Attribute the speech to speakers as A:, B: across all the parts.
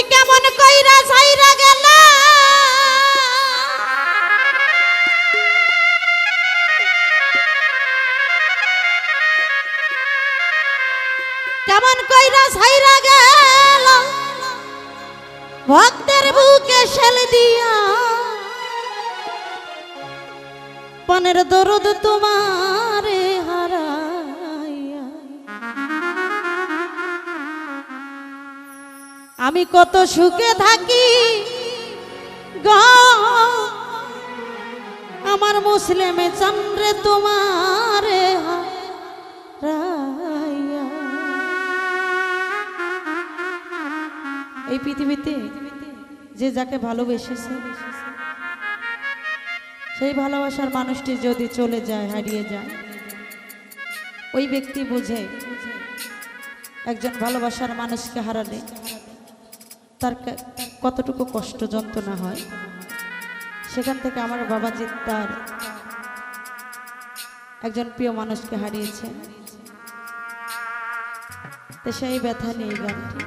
A: তুমি কেমন কইরা ছাইরা গেলা? কেমন কইরা ছাইরা গেল? ভক্তের বুকে শেল দিয়া। পনেরো দরদ তোমারে আমি কত সুখে থাকি আমার মুসলিমে চন্দ্রে তোমারে। এই পৃথিবীতে যে যাকে ভালোবেসেছে, সেই ভালোবাসার মানুষটি যদি চলে যায়, হারিয়ে যায়, ওই ব্যক্তি বুঝে একজন ভালোবাসার মানুষকে হারালে তার কতটুকু কষ্ট যন্ত্রণা হয়, সেখান থেকে আমার বাবাজি তার একজন প্রিয় মানুষকে হারিয়েছে তো সেই ব্যথা নিয়ে গানটি।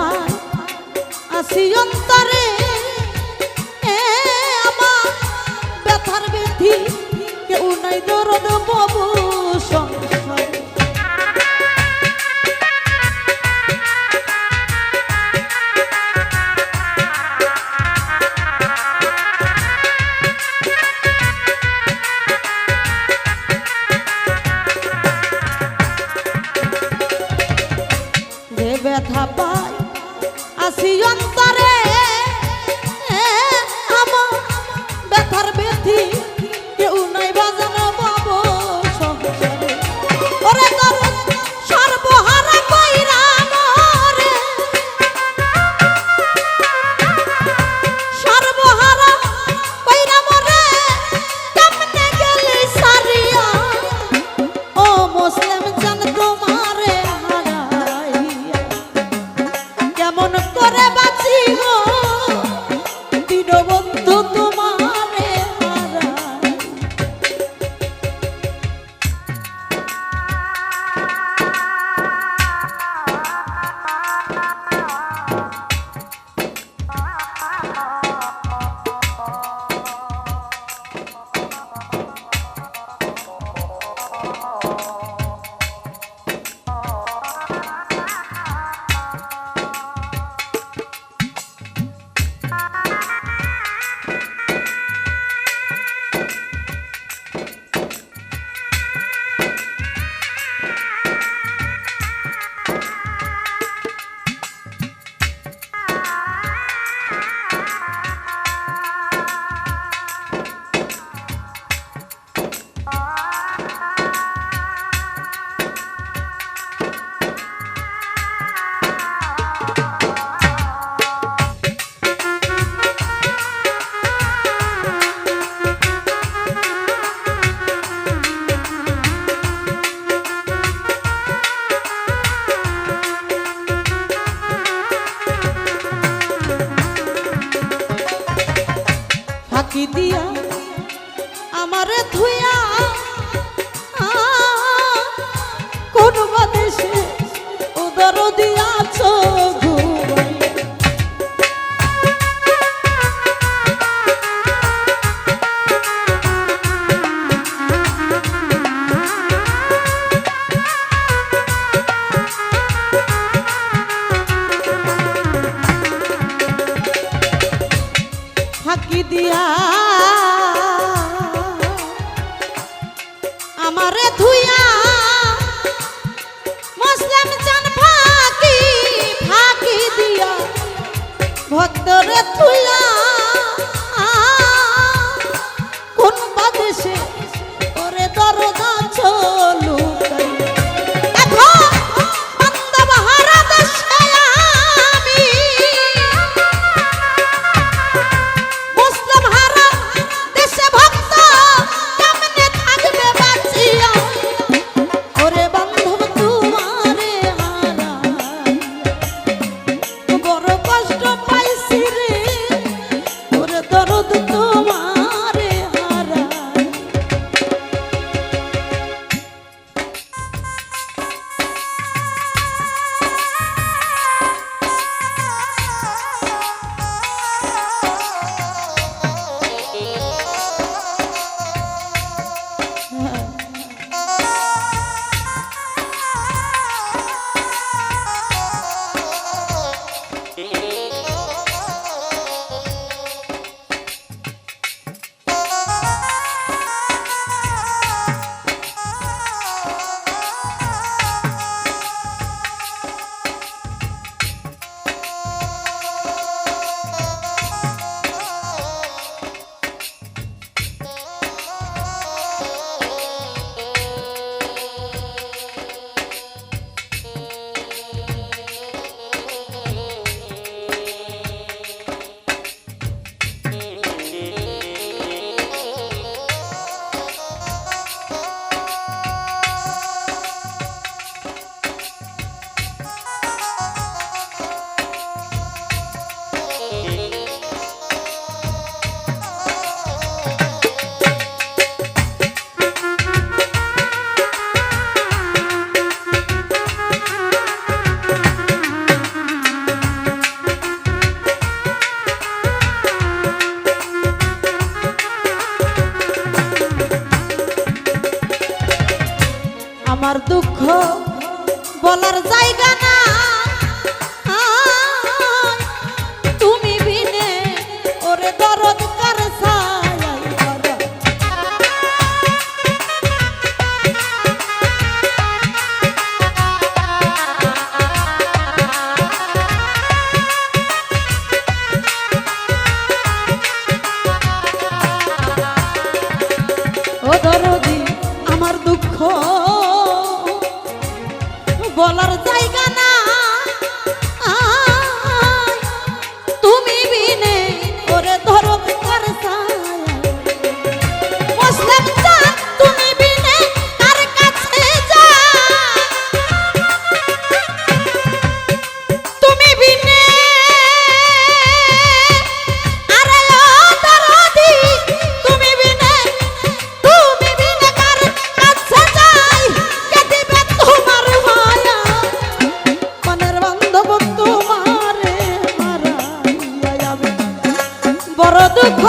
A: ব্যথা পায় আসি অন্তরে। আমার ব্যথার বিধি কেউ নাই দরদ বাবু সংসারে ব্যথা পায় আসি অন্তরে। ভক্তরে তুলা বড় দুঃখ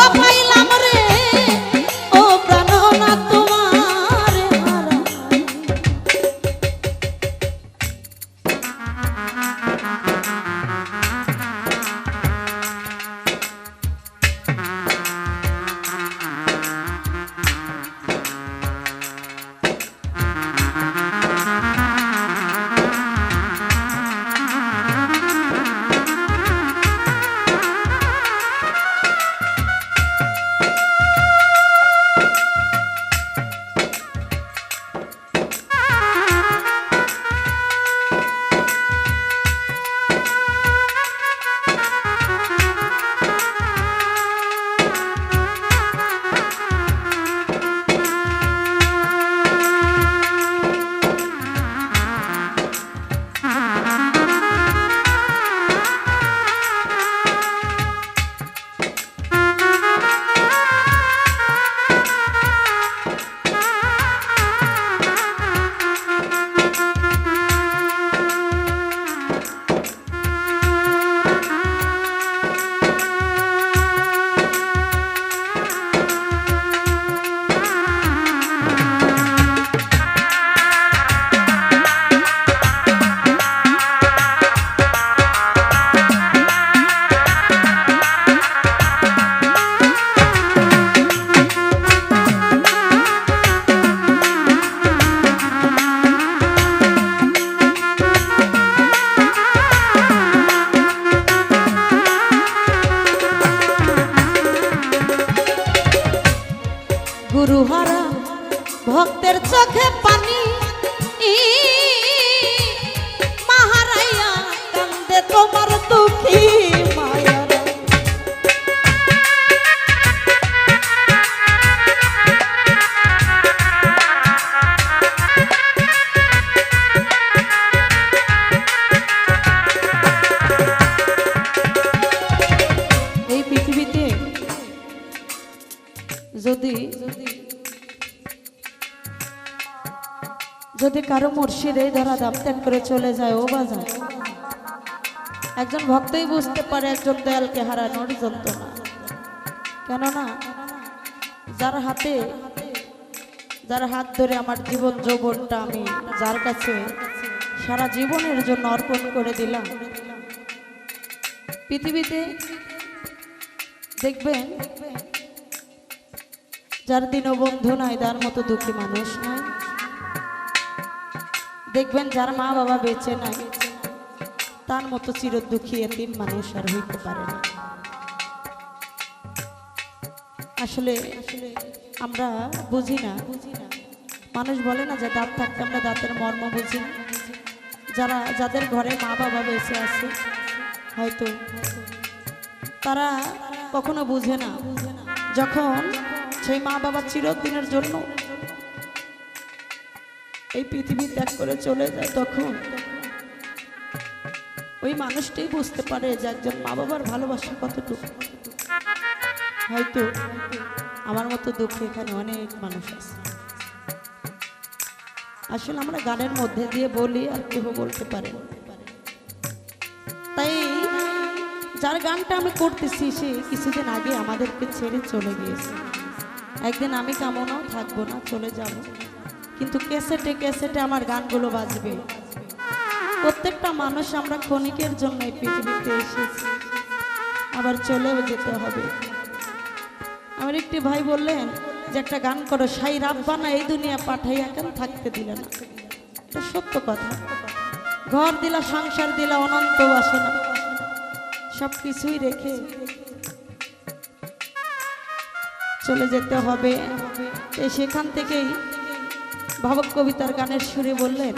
A: ধরা দাম করে চলে যায়, ও বাজার একজন ভক্তই বুঝতে পারে একজন দয়ালকে হারানোর যন্ত্রণা কেননা, যার হাতে, যার হাত ধরে আমার জীবন যৌবনটা আমি যার কাছে সারা জীবনের জন্য অর্পণ করে দিলাম। পৃথিবীতে দেখবেন, যার দিনও বন্ধু নাই, তার মতো দুঃখী মানুষ নাই। দেখবেন যার মা বাবা বেঁচে নাই, তার মতো চির দুঃখী এতিম মানুষ আর হইতে পারে না। আসলে আসলে আমরা বুঝি না, মানুষ বলে না যে দাঁত থাকতে আমরা দাঁতের মর্ম বুঝি যারা, যাদের ঘরে মা বাবা বেঁচে আছে, হয়তো তারা কখনো বুঝে না। যখন সেই মা বাবা চিরদিনের জন্য এই পৃথিবী ত্যাগ করে চলে যায় তখন। ওই মানুষটাই বুঝতে পারে যে একজন মা বাবার ভালোবাসা কতটুকু। হয়তো আমার মতো দুঃখে এখানে অনেক মানুষ আছে। আসলে আমরা গানের মধ্যে দিয়ে বলি আর কেউ বলতে পারে তাই যার গানটা আমি করতেছি, সে কিছুদিন আগে আমাদেরকে ছেড়ে চলে গিয়েছে। একদিন আমি কেমনও থাকব না, চলে যাব। কিন্তু ক্যাসেটে ক্যাসেটে আমার গানগুলো বাজবে। প্রত্যেকটা মানুষ আমরা ক্ষণিকের জন্য এই পৃথিবীতে এসেছি। আবার চলেও যেতে হবে। আমার একটি ভাই বললেন যে, একটা গান করো সাই রাব্বানা এই দুনিয়া পাঠাইয়া কেন থাকতে দিলে না? এটা সত্য কথা। ঘর দিলা, সংসার দিলা, অনন্ত বাসনা। সব কিছুই রেখে চলে যেতে হবে। সেখান থেকেই ভাবক কবিতার গানের সুরে বললেন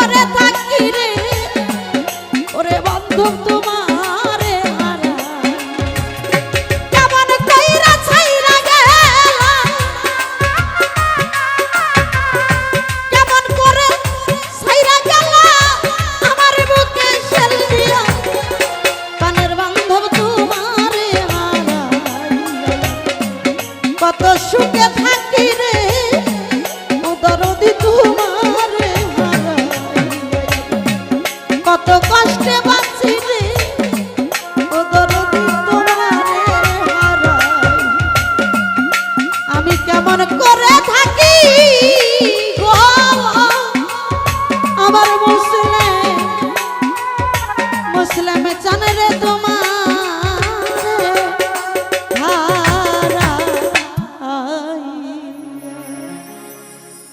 A: করে